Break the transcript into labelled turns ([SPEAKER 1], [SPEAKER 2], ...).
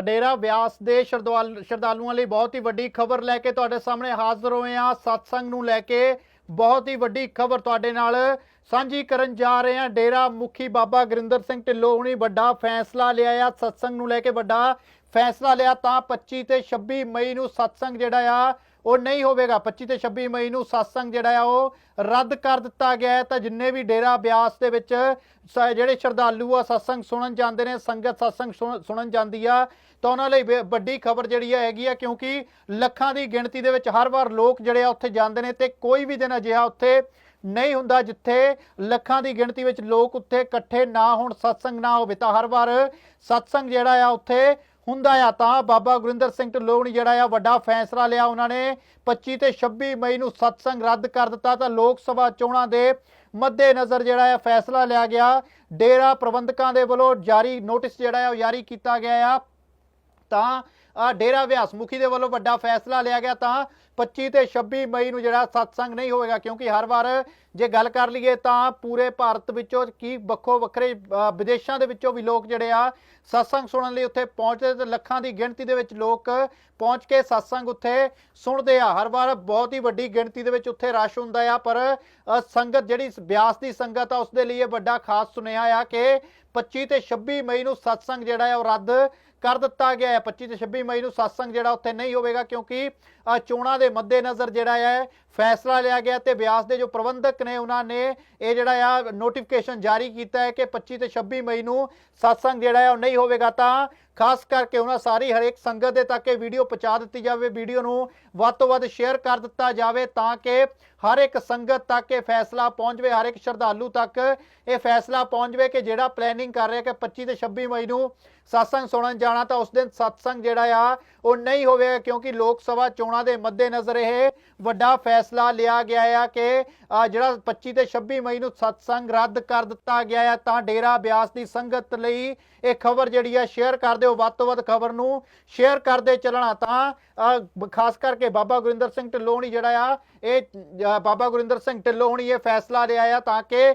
[SPEAKER 1] ਡੇਰਾ ਵਿਆਸ ਦੇ ਸ਼ਰਧਾਲ- ਸ਼ਰਧਾਲੂਆਂ ਲਈ ਬਹੁਤ ਹੀ ਵੱਡੀ ਖਬਰ ਲੈ ਕੇ ਤੁਹਾਡੇ ਸਾਹਮਣੇ ਹਾਜ਼ਰ ਹੋਏ ਹਾਂ। ਸਤਸੰਗ ਨੂੰ ਲੈ ਕੇ ਬਹੁਤ ਹੀ ਵੱਡੀ ਖਬਰ ਤੁਹਾਡੇ ਨਾਲ ਸਾਂਝੀ ਕਰਨ ਜਾ ਰਹੇ ਹਾਂ ਡੇਰਾ ਮੁਖੀ ਬਾਬਾ ਗੁਰਿੰਦਰ ਸਿੰਘ ਢਿੱਲੋਂ, ਹੁਣੀ ਵੱਡਾ ਫੈਸਲਾ ਲਿਆ ਆ, ਸਤਸੰਗ ਨੂੰ ਲੈ ਕੇ ਵੱਡਾ ਫੈਸਲਾ ਲਿਆ, ਤਾਂ 25 ਤੇ 26 ਮਈ ਨੂੰ ਸਤਸੰਗ ਜਿਹੜਾ ਆ, ਉਹ ਨਹੀਂ ਹੋਵੇਗਾ। 25 ਤੇ 26 ਮਈ ਨੂੰ ਸਤਸੰਗ ਜਿਹੜਾ ਆ, ਉਹ ਰੱਦ ਕਰ ਦਿੱਤਾ ਗਿਆ ਹੈ। ਤਾਂ ਜਿੰਨੇ ਵੀ ਡੇਰਾ ਬਿਆਸ ਦੇ ਵਿੱਚ ਸ- ਜਿਹੜੇ ਸ਼ਰਧਾਲੂ ਆ, ਸਤਸੰਗ ਸੁਣਨ ਜਾਂਦੇ ਨੇ, ਸੰਗਤ ਸਤਸੰਗ ਸੁਣ- ਸੁਣਨ ਜਾਂਦੀ ਆ, ਤਾਂ ਉਹਨਾਂ ਲਈ ਵੇ- ਵੱਡੀ ਖਬਰ ਜਿਹੜੀ ਹੈ ਹੈਗੀ ਆ, ਕਿਉਂਕਿ ਲੱਖਾਂ ਦੀ ਗਿਣਤੀ ਦੇ ਵਿੱਚ ਹਰ ਵਾਰ ਲੋਕ ਜਿਹੜੇ ਆ, ਉੱਥੇ ਜਾਂਦੇ ਨੇ ਤੇ ਕੋਈ ਵੀ ਦਿਨ ਅਜਿਹਾ ਉੱਥੇ ਨਹੀਂ ਹੁੰਦਾ ਜਿੱਥੇ ਲੱਖਾਂ ਦੀ ਗਿਣਤੀ ਵਿੱਚ ਲੋਕ ਉੱਥੇ ਇਕੱਠੇ ਨਾ ਹੋਣ, ਸਤਸੰਗ ਨਾ ਹੋਵੇ ਤਾਂ ਹਰ ਵਾਰ ਸਤਸੰਗ ਜਿਹੜਾ ਆ ਉੱਥੇ ਹੁੰਦਾ ਆ। ਤਾਂ ਬਾਬਾ ਗੁਰਿੰਦਰ ਸਿੰਘ ਢਿੱਲੋਂ ਨੇ ਜਿਹੜਾ ਆ ਵੱਡਾ ਫੈਸਲਾ ਲਿਆ। ਉਹਨਾਂ ਨੇ 25 ਤੇ 26 ਮਈ ਨੂੰ ਸਤਸੰਗ ਰੱਦ ਕਰ ਦਿੱਤਾ ਤਾਂ ਲੋਕ ਸਭਾ ਚੋਣਾਂ ਦੇ ਮੱਦੇ ਨਜ਼ਰ ਜਿਹੜਾ ਆ ਫੈਸਲਾ ਲਿਆ ਗਿਆ। ਡੇਰਾ ਪ੍ਰਬੰਧਕਾਂ ਦੇ ਵੱਲੋਂ ਜਾਰੀ ਨੋਟਿਸ ਜਿਹੜਾ ਆ ਉਹ ਜਾਰੀ ਕੀਤਾ ਗਿਆ ਆ। ਤਾਂ ਡੇਰਾ ਵਿਆਸ ਮੁਖੀ ਦੇ ਵੱਲੋਂ ਵੱਡਾ ਫੈਸਲਾ ਲਿਆ ਗਿਆ ਤਾਂ 25 ਤੇ 26 ਮਈ ਨੂੰ ਜਿਹੜਾ ਸਤਸੰਗ ਨਹੀਂ ਹੋਵੇਗਾ ਕਿਉਂਕਿ ਹਰ ਵਾਰ ਜੇ ਗੱਲ ਕਰ ਲਈਏ ਤਾਂ ਪੂਰੇ ਭਾਰਤ ਵਿੱਚੋਂ ਕੀ ਵੱਖੋ ਵੱਖਰੇ ਵਿਦੇਸ਼ਾਂ ਦੇ ਵਿੱਚੋਂ ਵੀ ਲੋਕ ਜਿਹੜੇ ਆ ਸਤਸੰਗ ਸੁਣਨ ਲਈ ਉੱਥੇ ਪਹੁੰਚਦੇ ਤੇ ਲੱਖਾਂ ਦੀ ਗਿਣਤੀ ਦੇ ਵਿੱਚ ਲੋਕ ਪਹੁੰਚ ਕੇ ਸਤਸੰਗ ਉੱਥੇ ਸੁਣਦੇ ਆ। ਹਰ ਵਾਰ ਬਹੁਤ ਹੀ ਵੱਡੀ ਗਿਣਤੀ ਦੇ ਵਿੱਚ ਉੱਥੇ ਰਸ਼ ਹੁੰਦਾ ਆ, ਪਰ ਸੰਗਤ ਜਿਹੜੀ ਬਿਆਸ ਦੀ ਸੰਗਤ ਆ, ਉਸ ਦੇ ਲਈ ਇਹ ਵੱਡਾ ਖਾਸ ਸੁਨੇਹਾ ਆ ਕਿ 25 ਤੇ 26 ਮਈ ਨੂੰ ਸਤਸੰਗ ਜਿਹੜਾ ਆ ਉਹ ਰੱਦ ਕਰ ਦਿੱਤਾ ਗਿਆ ਹੈ। 25 ਤੇ 26 ਮਈ ਨੂੰ ਸਤਸੰਗ ਜਿਹੜਾ ਉੱਥੇ ਨਹੀਂ ਹੋਵੇਗਾ ਕਿਉਂਕਿ ਚੋਣਾਂ ਦੇ ਮੱਦੇਨਜ਼ਰ ਜਿਹੜਾ ਹੈ ਫੈਸਲਾ ਲਿਆ ਗਿਆ ਤੇ ਬਿਆਸ ਦੇ ਜੋ ਪ੍ਰਬੰਧਕ ਨੇ ਉਹਨਾਂ ਨੇ ਇਹ ਜਿਹੜਾ ਆ ਨੋਟੀਫਿਕੇਸ਼ਨ ਜਾਰੀ ਕੀਤਾ ਹੈ ਕਿ 25 ਤੇ 26 ਮਈ ਨੂੰ ਸਤਸੰਗ ਜਿਹੜਾ ਹੈ ਉਹ ਨਹੀਂ ਹੋਵੇਗਾ ਤਾਂ ਖਾਸ ਕਰਕੇ ਉਹਨਾਂ ਸਾਰੀ ਹਰੇਕ ਸੰਗਤ ਦੇ ਤੱਕ ਇਹ ਵੀਡੀਓ ਪਹੁੰਚਾ ਦਿੱਤੀ ਜਾਵੇ ਵੀਡੀਓ ਨੂੰ ਵੱਧ ਤੋਂ ਵੱਧ ਸ਼ੇਅਰ ਕਰ ਦਿੱਤਾ ਜਾਵੇ ਤਾਂ ਕਿ ਹਰ ਇੱਕ ਸੰਗਤ ਤੱਕ ਇਹ ਫੈਸਲਾ ਪਹੁੰਚਵੇ ਹਰ ਇੱਕ ਸ਼ਰਧਾਲੂ ਤੱਕ ਇਹ ਫੈਸਲਾ ਪਹੁੰਚਵੇ ਕਿ ਜਿਹੜਾ ਪਲੈਨਿੰਗ ਕਰ ਰਿਹਾ ਕਿ 25 ਤੇ 26 ਮਈ ਨੂੰ ਸਤਸੰਗ ਸੁਣਨ ਜਾਣਾ ਤਾਂ ਉਸ ਦਿਨ ਸਤਸੰਗ ਜਿਹੜਾ ਆ ਉਹ ਨਹੀਂ ਹੋਵੇਗਾ ਕਿਉਂਕਿ ਲੋਕ ਸਭਾ ਚੋਣਾਂ ਦੇ ਮੱਦੇਨਜ਼ਰ ਇਹ ਵੱਡਾ ਫੈਸਲਾ ਫੈਸਲਾ ਲਿਆ ਗਿਆ ਆ ਕਿ ਜਿਹੜਾ 25 ਤੇ 26 ਮਈ ਨੂੰ ਸਤਸੰਗ ਰੱਦ ਕਰ ਦਿੱਤਾ ਗਿਆ ਆ, ਤਾਂ ਡੇਰਾ ਬਿਆਸ ਦੀ ਸੰਗਤ ਲਈ ਇਹ ਖਬਰ ਜਿਹੜੀ ਆ ਸ਼ੇਅਰ ਕਰ ਦਿਓ ਵੱਧ ਤੋਂ ਵੱਧ ਖਬਰ ਨੂੰ ਸ਼ੇਅਰ ਕਰਦੇ ਚੱਲਣਾ ਤਾਂ ਖਾਸ ਕਰਕੇ ਬਾਬਾ ਗੁਰਿੰਦਰ ਸਿੰਘ ਢਿੱਲੋਂ ਜਿਹੜਾ ਆ, ਇਹ ਬਾਬਾ ਗੁਰਿੰਦਰ ਸਿੰਘ ਢਿੱਲੋਂ ਇਹ ਫੈਸਲਾ ਲਿਆ ਆ ਤਾਂ ਕਿ